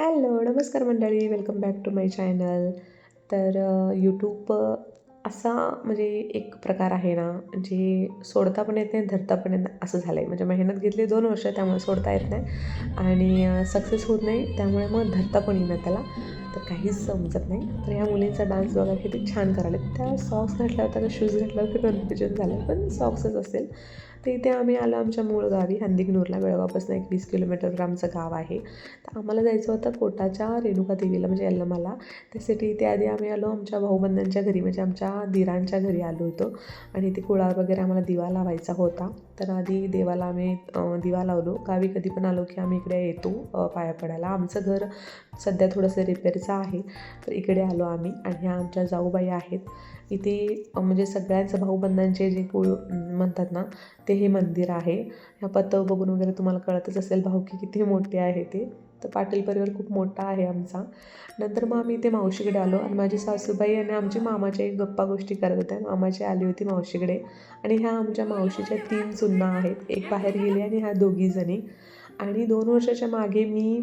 Hello नमस्कार मंडळी welcome back to my channel तर यूट्यूब असा म्हणजे एक प्रकार आहे ना जे सोडता पण येत नाही धरता पण येत नाही असं झालं आहे म्हणजे मेहनत घेतली दोन वर्ष त्यामुळे सोडता येत नाही. आणि सक्सेस होत नाही त्यामुळे मग धरता पण येईना त्याला. तर काहीच समजत नाही. तर ह्या मुलींचा डान्स बघा किती छान करायला त्या सॉक्स घातल्या होत्या का शूज घातल्यावर ते कन्फ्युजन झालं. पण सॉक्सच असेल. तर इथे आम्ही आलो आमच्या मूळ गावी हंदिकनूरला. बेळगावपासून एक वीस किलोमीटरवर आमचं गाव आहे. तर आम्हाला जायचं होतं कोटाच्या रेणुका देवीला म्हणजे यल्लमाला. त्यासाठी इथे आधी आम्ही आलो आमच्या भाऊबंधांच्या घरी म्हणजे आमच्या दिरांच्या घरी आलो होतो. आणि इथे कुळावर वगैरे आम्हाला दिवा लावायचा होता. तर आधी देवाला आम्ही दिवा लावलो. गावी कधी पण आलो की आम्ही इकडे येतो पाया पडायला. आमचं घर सध्या थोडंसं गरजेचं आहे. तर इकडे आलो आम्ही आणि ह्या आमच्या जाऊबाई आहेत. इथे म्हणजे सगळ्यांचं भाऊबंधांचे जे कुळ म्हणतात ना ते हे मंदिर आहे. ह्या पत्तव बघून वगैरे तुम्हाला कळतच असेल भाऊकी किती मोठे आहे ते. तर पाटील परिवार खूप मोठा आहे आमचा. नंतर मग आम्ही इथे मावशीकडे आलो आणि माझी सासूबाई आणि आमची मामाच्या एक गप्पा गोष्टी करत होत्या. मामाची आली होती मावशीकडे. आणि ह्या आमच्या मावशीच्या तीन सुन्ना आहेत. एक बाहेर गेली आणि ह्या दोघीजणी आणि दोन वर्षाच्या मागे मी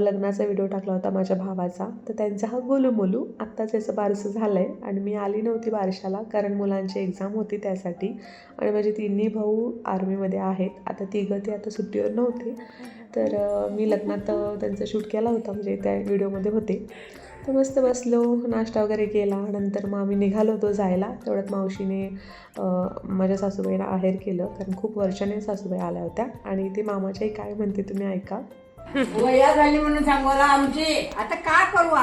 लग्नाचा व्हिडिओ टाकला होता माझ्या भावाचा. तर त्यांचा हा गोलू मोलू आत्ताच याचं बारसं झालं आहे आणि मी आली नव्हती बारशाला कारण मुलांची एक्झाम होती त्यासाठी आणि माझे तिन्ही भाऊ आर्मीमध्ये आहेत. आता तिघं ते आता सुट्टीवर नव्हते. तर मी लग्नात त्यांचा शूट केला होता म्हणजे त्या व्हिडिओमध्ये होते. तर मस्त बसलो नाश्ता वगैरे केला नंतर मग आम्ही निघालो होतो जायला. तेवढ्यात मावशीने माझ्या सासूबाईला आहेर केलं कारण खूप वर्षाने सासूबाई आल्या होत्या. आणि ते मामाच्याही काय म्हणते तुम्ही ऐका. वया झाली म्हणून सांगोला आमची. आता काय करू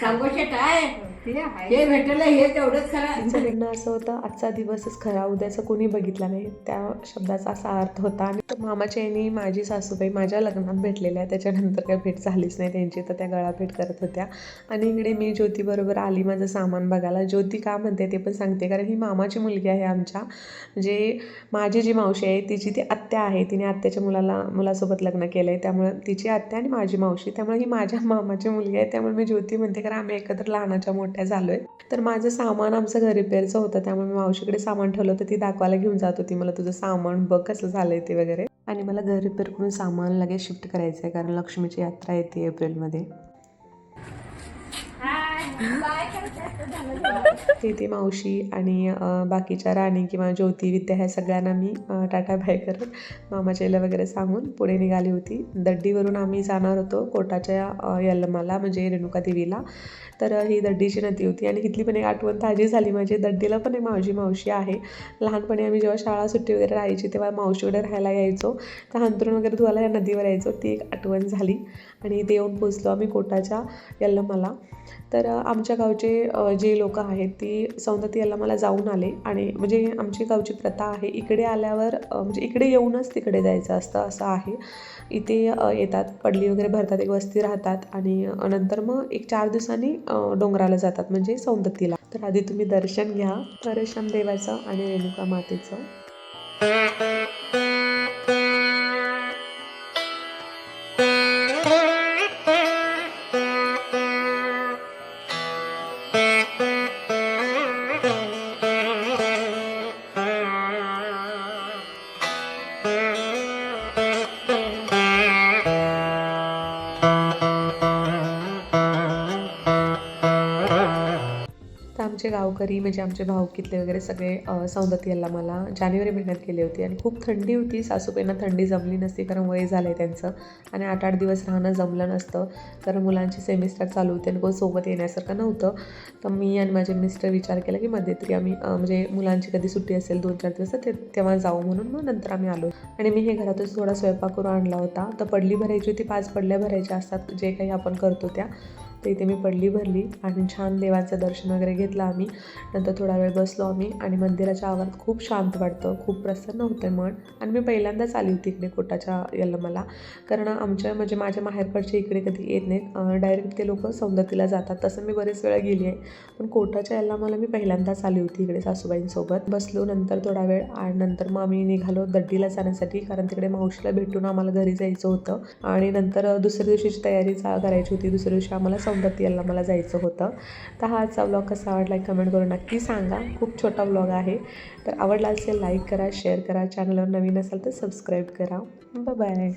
सांगू शेट आहे. हे भेटलं हे तेवढंच खरं असं होतं आजचा दिवसच खरा उद्याचं कोणी बघितला नाही. त्या शब्दाचा असा अर्थ होता. आणि तो मामाच्या यांनी माझी सासूबाई माझ्या लग्नात भेटलेल्या त्याच्यानंतर काही भेट झालीच नाही त्यांची तर त्या गळाभेट करत होत्या. आणि इकडे मी ज्योतीबरोबर आली माझं सामान बघायला. ज्योती का म्हणते ते पण सांगते कारण ही मामाची मुलगी आहे आमच्या. म्हणजे माझी जी मावशी आहे तिची ती आत्या आहे. तिने आत्याच्या मुलाला मुलासोबत लग्न केलं आहे त्यामुळे तिची आत्या आणि माझी मावशी. त्यामुळे ही माझ्या मामाची मुलगी आहे. त्यामुळे मी ज्योती म्हणते कारण आम्ही एकत्र लहानाच्या मोठ्या काय झालो आहे तर माझं सामान आमचं घर रिपेअरचं होतं. त्यामुळे मी मावशीकडे सामान ठेवलं होतं. ती दाखवायला घेऊन जात होती. मला तुझं सामान बघ कसं झालं आहे ते वगैरे. आणि मला घर रिपेअर करून सामान लगेच शिफ्ट करायचं आहे कारण लक्ष्मीची यात्रा येते एप्रिलमध्ये. तिथे मावशी आणि बाकीच्या राणी किंवा ज्योती विद्या ह्या सगळ्यांना मी टाटा बाय करत मामाच्या वगैरे सांगून पुढे निघाली होती. दड्डीवरून आम्ही जाणार होतो कोटाच्या यल्लमाला म्हणजे रेणुका देवीला. तर ही दड्डीची नदी होती आणि इथली पण एक आठवण ताजी झाली. माझी दड्डीला पण एक माझी मावशी आहे. लहानपणी आम्ही जेव्हा शाळा सुट्टी वगैरे राहायची तेव्हा मावशीकडे राहायला यायचो. तर हंतरून वगैरे धुवायला या नदीवर यायचो. ती एक आठवण झाली आणि इथे येऊन पोचलो आम्ही कोटाच्या यल्लमाला तर आमच्या गावचे जे लोक आहेत ती सौंदती मला जाऊन आले. आणि म्हणजे आमची गावची प्रथा आहे इकडे आल्यावर म्हणजे इकडे येऊनच तिकडे जायचं असतं असं आहे. इथे येतात पडली वगैरे भरतात एक वस्ती राहतात आणि नंतर मग एक चार दिवसांनी डोंगराला जातात म्हणजे सौंदतीला. तर आधी तुम्ही दर्शन घ्या. परशम देवाचं आणि रेणुका मातेचं. आमचे गावकरी म्हणजे आमचे भावकीतले वगैरे सगळे सौंदती याला मला जानेवारी महिन्यात केली होती आणि खूप थंडी होती. सासूबाईंना थंडी जमली नसती कारण वय झालं आहे त्यांचं. आणि आठ आठ दिवस राहणं जमलं नसतं कारण मुलांची सेमिस्टर चालू होते आणि कोण सोबत येण्यासारखं नव्हतं. तर मी आणि माझे मिस्टर विचार केला की मध्यंतरी आम्ही म्हणजे मुलांची कधी सुट्टी असेल दोन चार दिवस ते तेव्हा जाऊ म्हणून मग नंतर आम्ही आलो. आणि मी हे घरातच थोडा स्वयंपाक करून आणला होता. तर पडली भरायची होती पाच पडल्या भरायच्या असतात जे काही आपण करतो त्या. तर इथे मी पडली भरली आणि छान देवाचं दर्शन वगैरे घेतलं आम्ही. नंतर थोडा वेळ बसलो आम्ही आणि मंदिराच्या आवारात खूप शांत वाटतं खूप प्रसन्न होतं मन. आणि मी पहिल्यांदाच आली होती इकडे कोटाच्या यल्लमाला. कारण आमच्या म्हणजे माझ्या माहेरकडचे इकडे कधी येत नाहीत. डायरेक्ट ते लोक सौंदतीला जातात. तसं मी बरेच वेळा गेली आहे. पण कोटाच्या यल्लामाला मी पहिल्यांदाच आली होती इकडे सासूबाईंसोबत. बसलो नंतर थोडा वेळ आणि नंतर मग आम्ही निघालो दड्डीला जाण्यासाठी. कारण तिकडे मावशीला भेटून आम्हाला घरी जायचं होतं. आणि नंतर दुसऱ्या दिवशीची तयारी करायची होती. दुसऱ्या दिवशी आम्हाला सौंदत्ती याला मला जायचं होतं. तर हा आजचा ब्लॉग कसा आवडला कमेंट करून नक्की सांगा. खूप छोटा ब्लॉग आहे. तर आवडला असेल लाईक करा शेअर करा. चॅनलवर नवीन असाल तर सबस्क्राईब करा. बाय